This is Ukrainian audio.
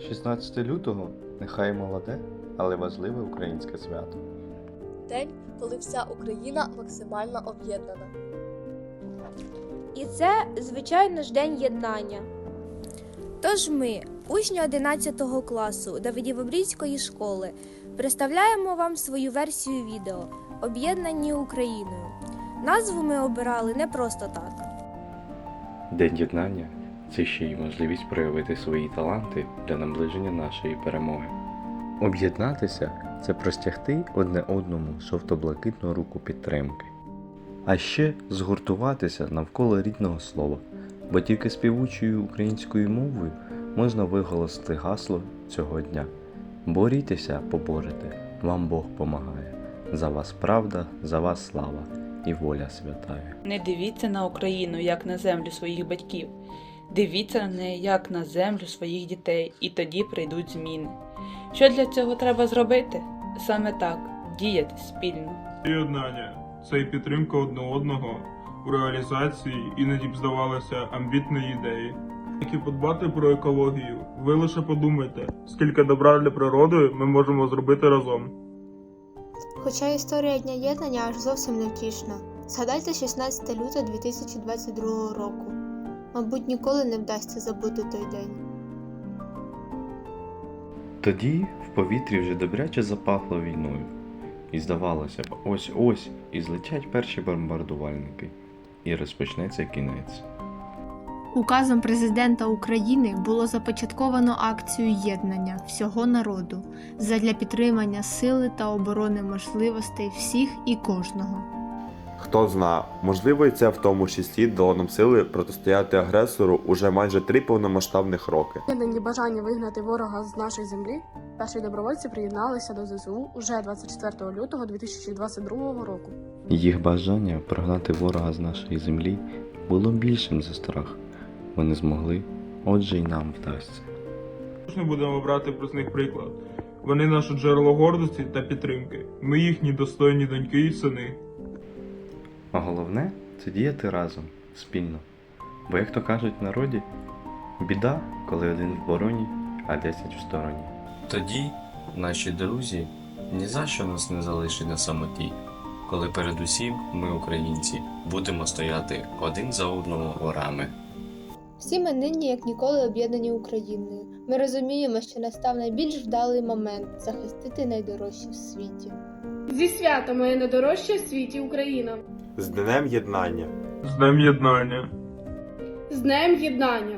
16 лютого нехай молоде, але важливе українське свято. День, коли вся Україна максимально об'єднана. І це, звичайно ж, день єднання. Тож ми, учні 11 класу Давидівобрійської школи, представляємо вам свою версію відео Об'єднані Україною. Назву ми обирали не просто так. День єднання це ще й можливість проявити свої таланти для наближення нашої перемоги. Об'єднатися це простягти одне одному жовто-блакитну руку підтримки. А ще згуртуватися навколо рідного слова, бо тільки співучою українською мовою можна виголосити гасло цього дня. Борітеся, поборете, вам Бог помагає. За вас правда, за вас слава і воля святая. Не дивіться на Україну як на землю своїх батьків. Дивіться на неї як на землю своїх дітей, і тоді прийдуть зміни. Що для цього треба зробити? Саме так діяти спільно. Єднання це і підтримка одне одного у реалізації іноді б здавалося амбітної ідеї. Як і подбати про екологію, ви лише подумайте, скільки добра для природи ми можемо зробити разом. Хоча історія Дня єднання аж зовсім не втішна. Згадайте 16 лютого 2022 року. Мабуть, ніколи не вдасться забути той день. Тоді в повітрі вже добряче запахло війною. І здавалося б, ось ось і злетять перші бомбардувальники, і розпочнеться кінець. Указом президента України було започатковано акцію єднання всього народу задля підтримання сили та оборони можливостей всіх і кожного. Хто зна, можливо, і це в тому числі дало нам сили протистояти агресору уже майже три повномасштабних роки. Об'єднані бажання вигнати ворога з нашої землі, перші добровольці приєдналися до ЗСУ уже 24 лютого 2022 року. Їх бажання прогнати ворога з нашої землі було більшим за страх. Вони змогли, отже й нам вдасться. Ми будемо брати про них приклад. Вони наше джерело гордості та підтримки. Ми їхні достойні доньки і сини. А головне це діяти разом, спільно. Бо, як то кажуть в народі, біда, коли один в бороні, а десять в стороні. Тоді наші друзі ні за що нас не залишать на самоті, коли передусім ми, українці, будемо стояти один за одного горами. Всі ми нині, як ніколи, об'єднані Україною. Ми розуміємо, що настав найбільш вдалий момент захистити найдорожче в світі. Зі святом моє найдорожче в світі Україна. З Днем Єднання! З Днем Єднання! З Днем Єднання!